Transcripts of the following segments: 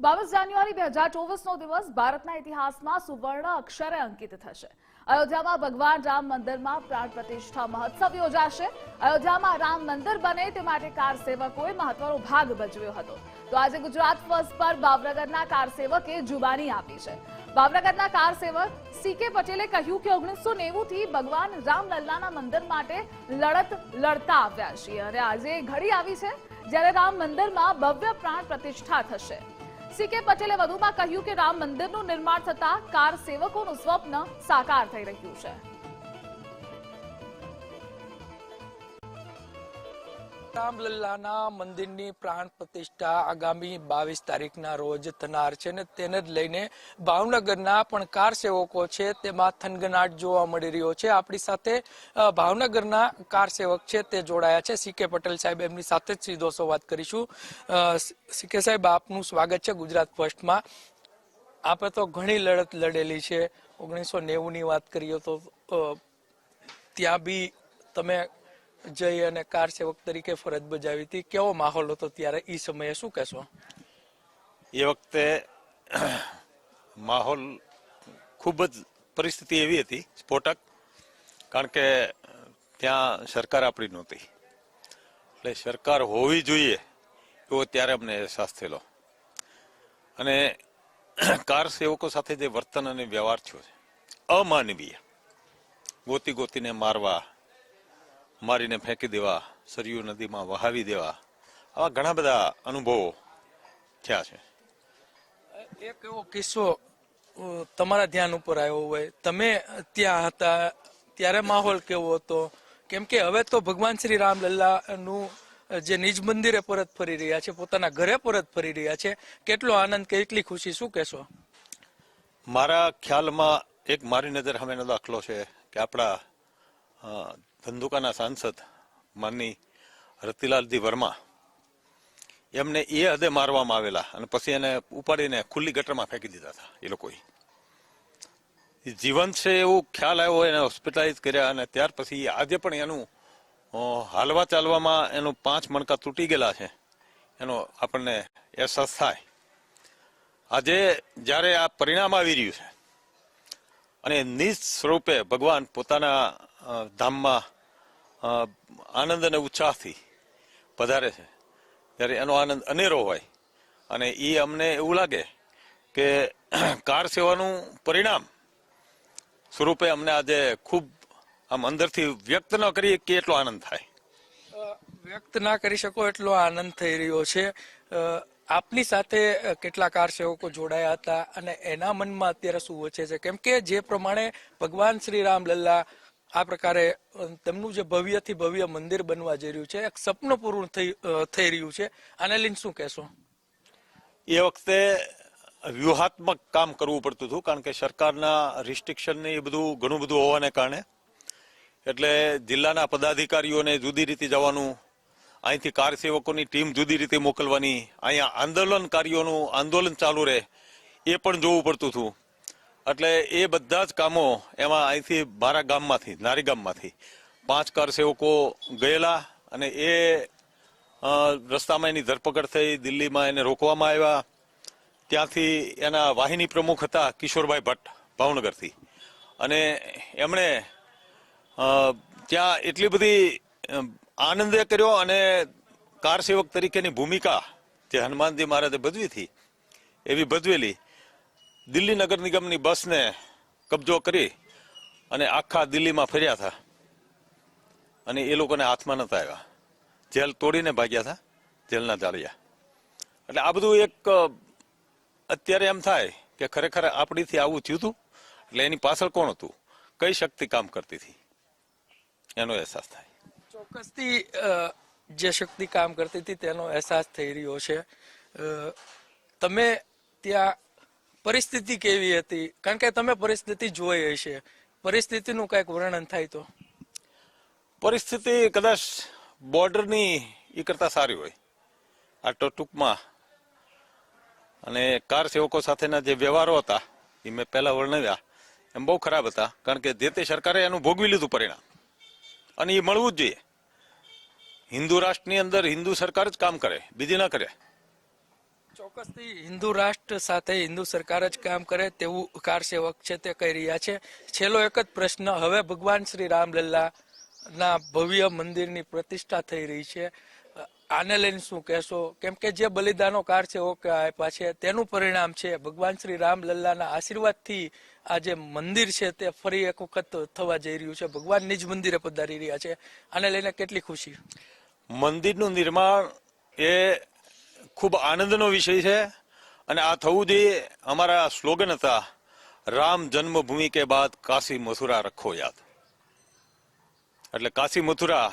બાવીસ જાન્યુઆરી બે હજાર ચોવીસનો દિવસ ભારતના ઇતિહાસમાં સુવર્ણ અક્ષરે અંકિત થશે. અયોધ્યામાં ભગવાન રામ મંદિરમાં પ્રાણ પ્રતિષ્ઠા મહોત્સવ યોજાશે. અયોધ્યામાં રામ મંદિર બને તે માટે કાર સેવકોએ મહત્વનો ભાગ ભજવ્યો હતો. તો આજે ગુજરાત ફર્સ્ટ પર ભાવનગરના કાર સેવકે જુબાની આપી છે. ભાવનગરના કાર સેવક સી કે પટેલે કહ્યું કે ઓગણીસો થી ભગવાન રામલલ્લાના મંદિર માટે લડત લડતા આવ્યા છીએ. અને આજે ઘડી આવી છે જ્યારે રામ મંદિરમાં ભવ્ય પ્રાણ પ્રતિષ્ઠા થશે. સી કે પટેલે વધુમાં કહ્યું કે રામ મંદિરનું નિર્માણ થતા કાર સેવકોનું સ્વપ્ન સાકાર થઈ રહ્યું છે. રામલલ્લાના મંદિરની પ્રાણ પ્રતિષ્ઠા આગામી બાવીસ તારીખના રોજ થનાર છે ને તેને જ લઈને ભાવનગરના પણ કાર સેવકો છે તેમાં થનગનાટ જોવા મળી રહ્યો છે. આપણી સાથે ભાવનગરના કાર સેવક છે તે જોડાયા છે. સી કે પટેલ સાહેબ એમની સાથે જ સીધો સંવાદ કરીશું. સી કે સાહેબ આપનું સ્વાગત છે ગુજરાત ફર્સ્ટમાં. આપે તો ઘણી લડત લડેલી છે. ઓગણીસો નેવુંની વાત કરીએ તો ત્યાં બી તમે જઈ અને કાર સેવક તરીકે ફરજ બજાવી હતી. કેવો માહોલ હતો ત્યારે? એ સમયે શું કહેશો? એ વખતે માહોલ ખૂબ જ પરિસ્થિતિ એવી હતી, સ્ફોટક, કારણ કે ત્યાં સરકાર આપણી નહોતી. એટલે સરકાર હોવી જોઈએ એવો ત્યારે અમને અહેસાસ થયેલો. અને કાર સેવકો સાથે જે વર્તન અને વ્યવહાર થયો છે, અમાનવીય, ગોતી ગોતીને મારવા મારીને ફેંકી દેવા સરયુ નદીમાં વહાવી દેવા. આવા ઘણા બધા અનુભવો થયા છે. એક એવો કિસ્સો તમારા ધ્યાન ઉપર આવ્યો હોય. તમે ત્યાં હતા ત્યારે માહોલ કેવો હતો? કેમ કે હવે તો ભગવાન શ્રી રામલલ્લા નું જે નિજ મંદિરે પરત ફરી રહ્યા છે પોતાના ઘરે પરત ફરી રહ્યા છે કેટલો આનંદ કે એટલી ખુશી શું કહેશો? મારા ખ્યાલમાં એક મારી નજર સામેનો દાખલો છે કે આપણા ધંધુકાના સાંસદ માનની રતિલાલજી વર્મા એમને એ હદે મારવામાં આવેલા અને પછી એને ઉપાડીને ખુલ્લી ગટરમાં ફેંકી દીધા હતા એ લોકોએ. જીવન છે એવું ખ્યાલ આવ્યો, એને હોસ્પિટલાઇઝ કર્યા અને ત્યાર પછી આજે પણ એનું હાલવા ચાલવામાં એનું પાંચ મણકા તૂટી ગયેલા છે. એનો આપણને અહેસાસ થાય. આજે જ્યારે આ પરિણામ આવી રહ્યું છે અને નિજ સ્વરૂપે ભગવાન પોતાના ધામમાં આનંદ અને ઉત્સાહથી પધારે છે. ત્યારે એનો આનંદ અનેરો હોય. અને એ અમને એવું લાગે કે કાર સેવાનું પરિણામ સ્વરૂપે અમને આજે ખૂબ આમ અંદરથી વ્યક્ત ન કરીએ કે એટલો આનંદ થાય. વ્યક્ત ના કરી શકો એટલો આનંદ થઈ રહ્યો છે. આપની સાથે કેટલા કાર સેવકો જોડાયા હતા અને એના મનમાં અત્યારે શું વચ્ચે છે? કેમ કે જે પ્રમાણે ભગવાન શ્રી રામ લલ્લા આ પ્રકારે તેમનું જે ભવ્યથી ભવ્ય મંદિર બનવા જઈ રહ્યું છે, એક સપનું પૂરું થઈ થઈ રહ્યું છે. આને લઈને શું કહેશો? એ વખતે વ્યૂહાત્મક કામ કરવું પડતું હતું, કારણ કે સરકારના રિસ્ટ્રિક્શન ને એ બધું ઘણું બધું હોવાને કારણે. એટલે જિલ્લાના પદાધિકારીઓને જુદી રીતે જવાનું, અહીંથી કાર સેવકોની ટીમ જુદી રીતે મોકલવાની, અહીંયા આંદોલનકારીઓનું આંદોલન ચાલુ રહે, એ પણ જોવું પડતું હતું. એટલે એ બધા જ કામો એમાં અહીંથી મારા ગામમાંથી, નારી ગામમાંથી. પાંચ કાર સેવકો ગયેલા અને એ રસ્તામાં એની ધરપકડ થઈ, દિલ્હીમાં એને રોકવામાં આવ્યા. ત્યાંથી એના વાહિની પ્રમુખ હતા કિશોરભાઈ ભટ્ટ ભાવનગરથી. અને એમણે ત્યાં એટલી બધી આનંદે કર્યો અને કાર સેવક તરીકેની ભૂમિકા જે હનુમાનજી મહારાજે ભજવી હતી, એવી ભજવેલી. દિલ્હી નગર નિગમની બસને કબજો કરી અને આખા દિલ્હીમાં ફર્યા હતા. અને એ લોકોને હાથમાં નતા આવ્યા. જેલ તોડીને ભાગ્યા હતા, જેલના જાળિયા. એટલે આ બધું એક અત્યારે એમ થાય કે ખરેખર આપણીથી આવું થયું હતું, એટલે એની પાછળ કોણ હતું? કઈ શક્તિ કામ કરતી હતી? એનો અહેસાસ થાય. ચોક્કસથી જે શક્તિ કામ કરતી હતી તેનો અહેસાસ થઈ રહ્યો છે. તમે ત્યાં પરિસ્થિતિ કેવી હતી? કારણ કે તમે પરિસ્થિતિ જોઈ હશે. પરિસ્થિતિનું કંઈક વર્ણન થાય તો. પરિસ્થિતિ કદાચ બોર્ડરની એ કરતા સારી હોય. આટલો ટૂંકમાં. અને કાર સેવકો સાથેના જે વ્યવહારો હતા એ મેં પહેલા વર્ણવ્યા, એમ બહુ ખરાબ હતા. કારણ કે જે તે સરકારે એનું ભોગવી લીધું પરિણામ. અને એ મળવું જ જોઈએ. હિન્દુ રાષ્ટ્રની અંદર હિન્દુ સરકાર જ કામ કરે, બીજી ના કરે. ચોક્કસથી હિન્દુ રાષ્ટ્ર સાથે હિન્દુ સરકાર જ કામ કરે તેવું કાર સેવક છે તે કહી રહ્યા છે. છેલ્લો એક જ પ્રશ્ન, હવે ભગવાન શ્રી રામલલ્લાના ભવ્ય મંદિરની પ્રતિષ્ઠા થઈ રહી છે. આને લઈને શું કહેશો? કેમ કે જે બલિદાનો કાર સેવક આપ્યા છે, તેનું પરિણામ છે ભગવાન શ્રી રામલલ્લાના આશીર્વાદથી આ જે મંદિર છે તે ફરી એક વખત થવા જઈ રહ્યું છે. ભગવાન નિજ મંદિરે પધારી રહ્યા છે. આને લઈને કેટલી ખુશી? મંદિરનું નિર્માણ એ ખૂબ આનંદનો વિષય છે અને આ થવું જોઈએ અમારા સ્લોગન હતા, રામ જન્મભૂમિ કે બાદ કાશી મથુરા રખો યાદ. એટલે કાશી મથુરા,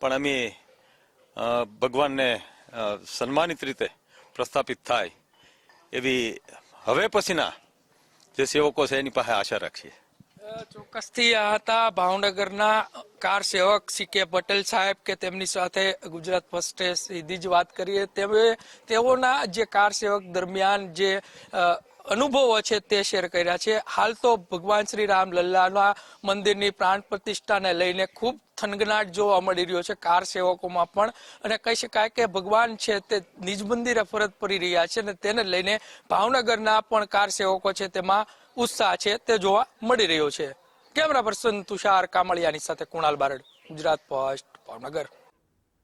પણ અમે ભગવાનને સન્માનિત રીતે પ્રસ્થાપિત થાય એવી હવે પછીના જે સેવકો છે એની પાસે આશા રાખીએ. ચોક્કસથી આ હતા ભાવનગરના કાર સેવક સી કે પટેલ સાહેબ કે તેમની સાથે ગુજરાત ફર્સ્ટે સીધી જ વાત કરીએ. તેઓએ તેઓના જે કાર સેવક દરમિયાન જે અનુભવો છે તે શેર કર્યા છે. હાલ તો ભગવાન શ્રી રામ લલ્લાના મંદિરની પ્રાણ પ્રતિષ્ઠાને લઈને ખૂબ થનગનાટ જોવા મળી રહ્યો છે કાર સેવકોમાં પણ. અને કહી શકાય કે ભગવાન છે તે નિજ મંદિરે ફરજ પડી રહ્યા છે અને તેને લઈને ભાવનગરના પણ કાર સેવકો છે તેમાં ઉત્સાહ છે તે જોવા મળી રહ્યો છે. કેમેરા પર્સન તુષાર કામળિયાની સાથે કુણાલ બારડ, ગુજરાત પોસ્ટ, ભાવનગર.